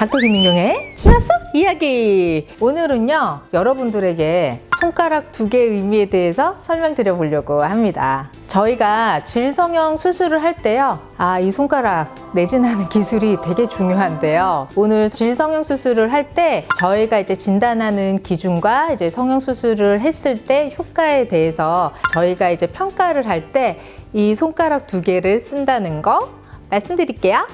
닥터 김민경의 치마 속 이야기. 오늘은요, 여러분들에게 손가락 두 개의 의미에 대해서 설명드려 보려고 합니다. 저희가 질성형 수술을 할 때요, 아, 이 손가락 내진하는 기술이 되게 중요한데요. 오늘 질성형 수술을 할 때 저희가 이제 진단하는 기준과 이제 성형 수술을 했을 때 효과에 대해서 저희가 이제 평가를 할 때 이 손가락 두 개를 쓴다는 거 말씀드릴게요.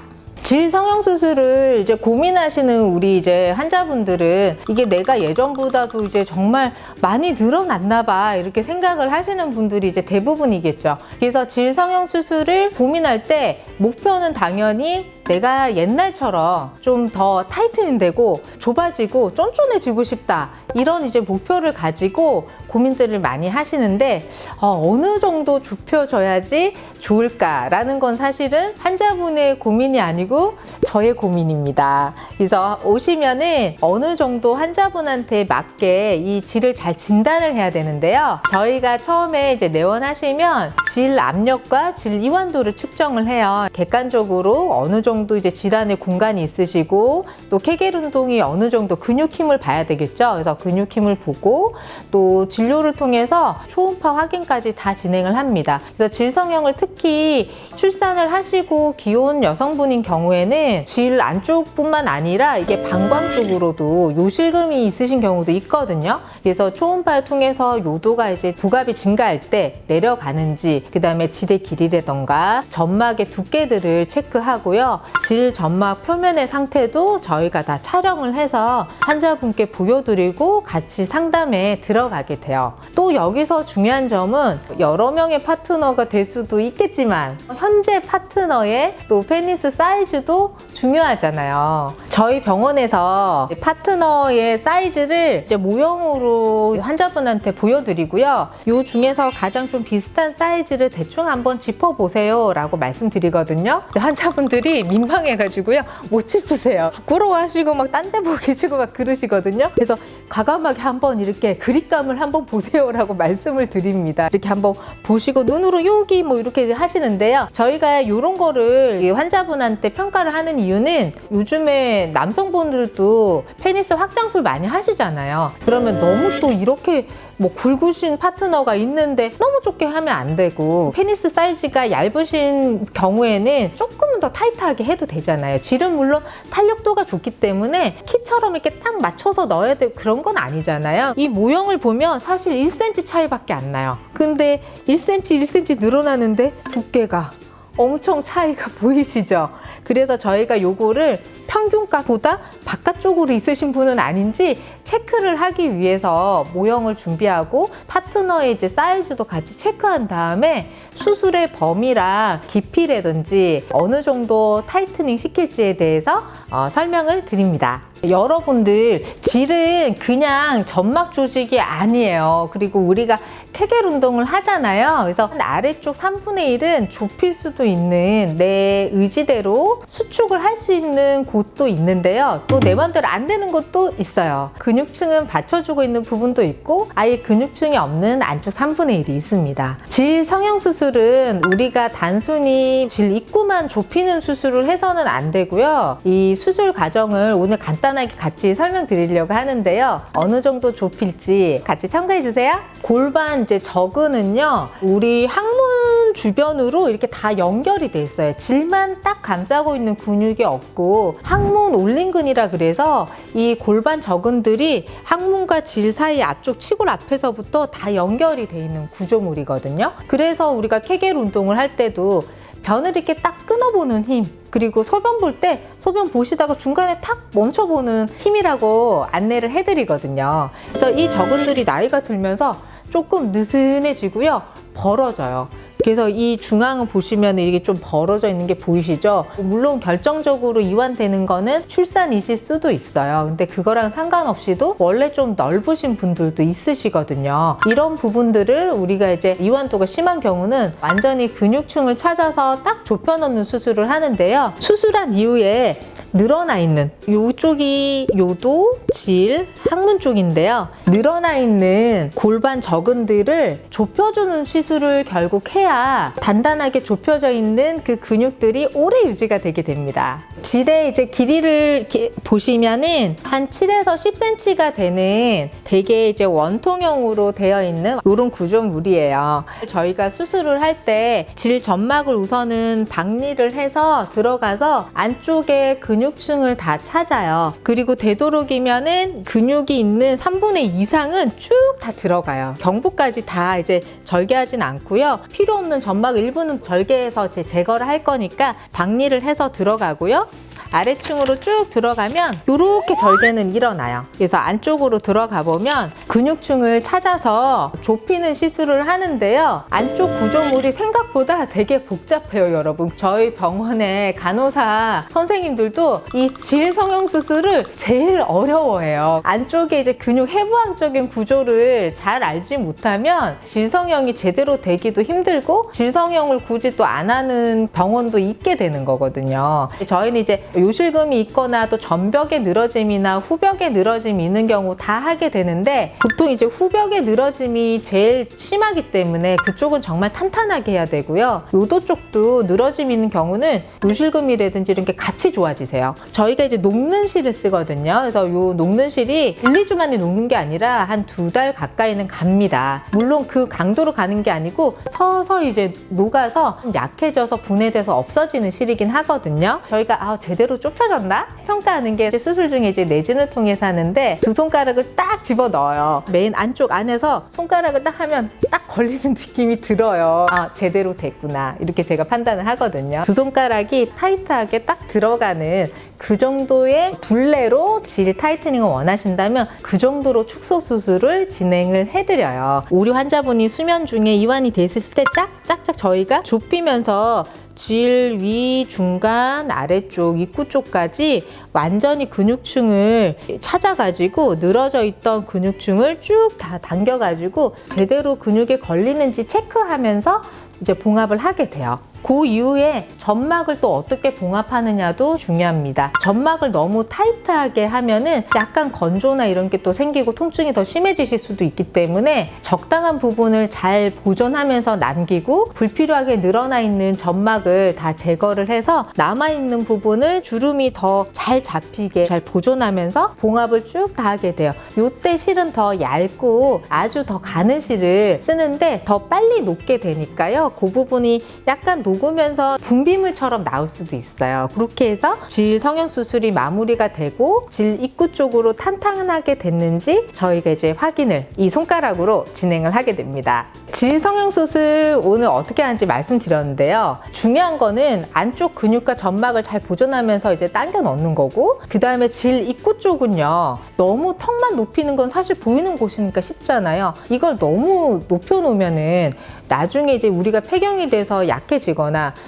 질 성형 수술을 이제 고민하시는 우리 이제 환자분들은 이게 내가 예전보다도 이제 정말 많이 늘어났나 봐 이렇게 생각을 하시는 분들이 이제 대부분이겠죠. 그래서 질 성형 수술을 고민할 때 목표는 당연히 내가 옛날처럼 좀 더 타이트닝 되고 좁아지고 쫀쫀해지고 싶다. 이런 이제 목표를 가지고 고민들을 많이 하시는데 어, 느 정도 좁혀져야지 좋을까라는 건 사실은 환자분의 고민이 아니고 저의 고민입니다. 그래서 오시면은 어느 정도 환자분한테 맞게 이 질을 잘 진단을 해야 되는데요. 저희가 처음에 이제 내원하시면 질 압력과 질 이완도를 측정을 해요. 객관적으로 어느 정도 이제 질환의 공간이 있으시고 또 케겔 운동이 어느 정도 근육 힘을 봐야 되겠죠. 그래서 근육 힘을 보고 또 진료를 통해서 초음파 확인까지 다 진행을 합니다. 그래서 질성형을 특히 출산을 하시고 기혼 여성분인 경우에는 질 안쪽뿐만 아니라 이게 방광 쪽으로도 요실금이 있으신 경우도 있거든요. 그래서 초음파를 통해서 요도가 이제 부갑이 증가할 때 내려가는지 그 다음에 지대 길이라던가 점막의 두께들을 체크하고요. 질 점막 표면의 상태도 저희가 다 촬영을 해서 환자분께 보여드리고 같이 상담에 들어가게 돼요. 또 여기서 중요한 점은 여러 명의 파트너가 될 수도 있겠지만 현재 파트너의 또 페니스 사이즈도 중요하잖아요. 저희 병원에서 파트너의 사이즈를 이제 모형으로 환자분한테 보여드리고요. 요 중에서 가장 좀 비슷한 사이즈를 대충 한번 짚어보세요 라고 말씀드리거든요. 환자분들이 민망해가지고요. 못 짚으세요. 부끄러워하시고 막 딴 데 보고 계시고 막 그러시거든요. 그래서 과감하게 한번 이렇게 그립감을 한번 보세요라고 말씀을 드립니다. 이렇게 한번 보시고 눈으로 여기 뭐 이렇게 하시는데요. 저희가 이런 거를 이 환자분한테 평가를 하는 이유는 요즘에 남성분들도 페니스 확장술 많이 하시잖아요. 그러면 너무 또 이렇게 뭐 굵으신 파트너가 있는데 너무 좁게 하면 안 되고 페니스 사이즈가 얇으신 경우에는 조금은 더 타이트하게 해도 되잖아요. 질은 물론 탄력도가 좋기 때문에 키처럼 이렇게 딱 맞춰서 넣어야 되고 그런 건 아니잖아요. 이 모형을 보면 사실 1cm 차이밖에 안 나요. 근데 1cm, 1cm 늘어나는데 두께가 엄청 차이가 보이시죠? 그래서 저희가 요거를 평균값보다 바깥쪽으로 있으신 분은 아닌지 체크를 하기 위해서 모형을 준비하고 파트너의 이제 사이즈도 같이 체크한 다음에 수술의 범위랑 깊이라든지 어느 정도 타이트닝 시킬지에 대해서 어, 설명을 드립니다. 여러분들 질은 그냥 점막 조직이 아니에요. 그리고 우리가 케겔 운동을 하잖아요. 그래서 아래쪽 3분의 1은 좁힐 수도 있는 내 의지대로 수축을 할 수 있는 곳도 있는데요. 또 내 맘대로 안 되는 곳도 있어요. 근육층은 받쳐주고 있는 부분도 있고 아예 근육층이 없는 안쪽 3분의 1이 있습니다. 질 성형 수술은 우리가 단순히 질 입구만 좁히는 수술을 해서는 안 되고요. 이 수술 과정을 오늘 간단 하게 같이 설명드리려고 하는데요. 어느 정도 좁힐지 같이 참고해 주세요. 골반 이제 저근은요. 우리 항문 주변으로 이렇게 다 연결이 돼 있어요. 질만 딱 감싸고 있는 근육이 없고 항문 올린근이라 그래서 이 골반 저근들이 항문과 질 사이 앞쪽 치골 앞에서부터 다 연결이 돼 있는 구조물이거든요. 그래서 우리가 케겔 운동을 할 때도 변을 이렇게 딱 끊어보는 힘 그리고 소변 볼 때 소변 보시다가 중간에 탁 멈춰보는 힘이라고 안내를 해드리거든요. 그래서 이 저근들이 나이가 들면서 조금 느슨해지고요. 벌어져요. 그래서 이 중앙을 보시면 이게 좀 벌어져 있는 게 보이시죠? 물론 결정적으로 이완되는 거는 출산이실 수도 있어요. 근데 그거랑 상관없이도 원래 좀 넓으신 분들도 있으시거든요. 이런 부분들을 우리가 이제 이완도가 심한 경우는 완전히 근육층을 찾아서 딱 좁혀놓는 수술을 하는데요. 수술한 이후에 늘어나 있는 요쪽이 요도, 질, 항문 쪽인데요. 늘어나 있는 골반 저근들을 좁혀주는 시술을 결국 해야 단단하게 좁혀져 있는 그 근육들이 오래 유지가 되게 됩니다. 질의 이제 길이를 보시면은 한 7에서 10cm가 되는 되게 이제 원통형으로 되어 있는 이런 구조물이에요. 저희가 수술을 할 때 질 점막을 우선은 박리를 해서 들어가서 안쪽에 근육층을 다 찾아요. 그리고 되도록이면은 근육이 있는 3분의 2 이상은 쭉 다 들어가요. 경부까지 다 이제 절개하진 않고요. 필요 없는 점막 일부는 절개해서 제 제거를 할 거니까 박리를 해서 들어가고요. 아래층으로 쭉 들어가면 이렇게 절개는 일어나요. 그래서 안쪽으로 들어가 보면 근육층을 찾아서 좁히는 시술을 하는데요. 안쪽 구조물이 생각보다 되게 복잡해요, 여러분. 저희 병원의 간호사 선생님들도 이 질 성형 수술을 제일 어려워해요. 안쪽에 이제 근육 해부학적인 구조를 잘 알지 못하면 질 성형이 제대로 되기도 힘들고 질 성형을 굳이 또 안 하는 병원도 있게 되는 거거든요. 저희는 이제 요실금이 있거나 또 전벽의 늘어짐이나 후벽의 늘어짐이 있는 경우 다 하게 되는데 보통 이제 후벽의 늘어짐이 제일 심하기 때문에 그쪽은 정말 탄탄하게 해야 되고요. 요도 쪽도 늘어짐이 있는 경우는 요실금이라든지 이런 게 같이 좋아지세요. 저희가 이제 녹는 실을 쓰거든요. 그래서 요 녹는 실이 1, 2주 만에 녹는 게 아니라 한 두 달 가까이는 갑니다. 물론 그 강도로 가는 게 아니고 서서히 이제 녹아서 좀 약해져서 분해돼서 없어지는 실이긴 하거든요. 저희가 아, 제대로 좁혀졌나? 평가하는 게 수술 중에 이제 내진을 통해서 하는데 두 손가락을 딱 집어 넣어요. 메인 안쪽 안에서 손가락을 딱 하면 딱 걸리는 느낌이 들어요. 아, 제대로 됐구나. 이렇게 제가 판단을 하거든요. 두 손가락이 타이트하게 딱 들어가는 그 정도의 둘레로 질 타이트닝을 원하신다면 그 정도로 축소 수술을 진행을 해드려요. 우리 환자분이 수면 중에 이완이 돼 있으실 때 짝짝짝 저희가 좁히면서 질 위, 중간, 아래쪽, 입구 쪽까지 완전히 근육층을 찾아가지고 늘어져 있던 근육층을 쭉 다 당겨가지고 제대로 근육에 걸리는지 체크하면서 이제 봉합을 하게 돼요. 그 이후에 점막을 또 어떻게 봉합하느냐도 중요합니다. 점막을 너무 타이트하게 하면은 약간 건조나 이런 게 또 생기고 통증이 더 심해지실 수도 있기 때문에 적당한 부분을 잘 보존하면서 남기고 불필요하게 늘어나 있는 점막을 다 제거를 해서 남아있는 부분을 주름이 더 잘 잡히게 잘 보존하면서 봉합을 쭉 다 하게 돼요. 요때 실은 더 얇고 아주 더 가는 실을 쓰는데 더 빨리 녹게 되니까요. 그 부분이 약간 녹 으면서 분비물처럼 나올 수도 있어요. 그렇게 해서 질 성형 수술이 마무리가 되고 질 입구 쪽으로 탄탄하게 됐는지 저희가 이제 확인을 이 손가락으로 진행을 하게 됩니다. 질 성형 수술 오늘 어떻게 하는지 말씀드렸는데요. 중요한 거는 안쪽 근육과 점막을 잘 보존하면서 이제 당겨 넣는 거고 그 다음에 질 입구 쪽은요. 너무 턱만 높이는 건 사실 보이는 곳이니까 쉽잖아요. 이걸 너무 높여 놓으면은 나중에 이제 우리가 폐경이 돼서 약해지거나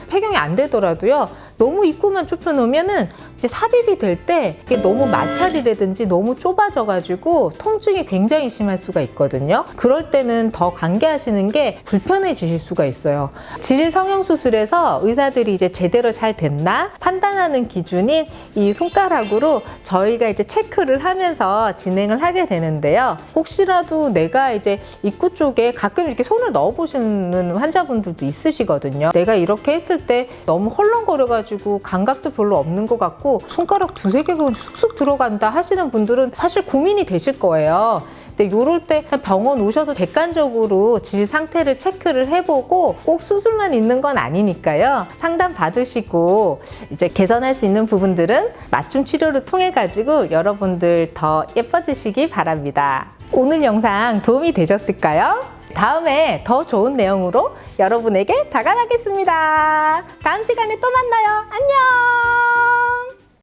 폐경이 안 되더라도요. 너무 입구만 좁혀 놓으면은 이제 삽입이 될 때 이게 너무 마찰이라든지 너무 좁아져가지고 통증이 굉장히 심할 수가 있거든요. 그럴 때는 더 관계하시는 게 불편해지실 수가 있어요. 질 성형 수술에서 의사들이 이제 제대로 잘 됐나 판단하는 기준인 이 손가락으로 저희가 이제 체크를 하면서 진행을 하게 되는데요. 혹시라도 내가 이제 입구 쪽에 가끔 이렇게 손을 넣어 보시는 환자분들도 있으시거든요. 내가 이렇게 했을 때 너무 헐렁거려 가지고 감각도 별로 없는 것 같고 손가락 두세 개가 쑥쑥 들어간다 하시는 분들은 사실 고민이 되실 거예요. 근데 요럴 때 병원 오셔서 객관적으로 질 상태를 체크를 해보고 꼭 수술만 있는 건 아니니까요. 상담 받으시고 이제 개선할 수 있는 부분들은 맞춤 치료를 통해 가지고 여러분들 더 예뻐지시기 바랍니다. 오늘 영상 도움이 되셨을까요? 다음에 더 좋은 내용으로 여러분에게 다가가겠습니다. 다음 시간에 또 만나요. 안녕!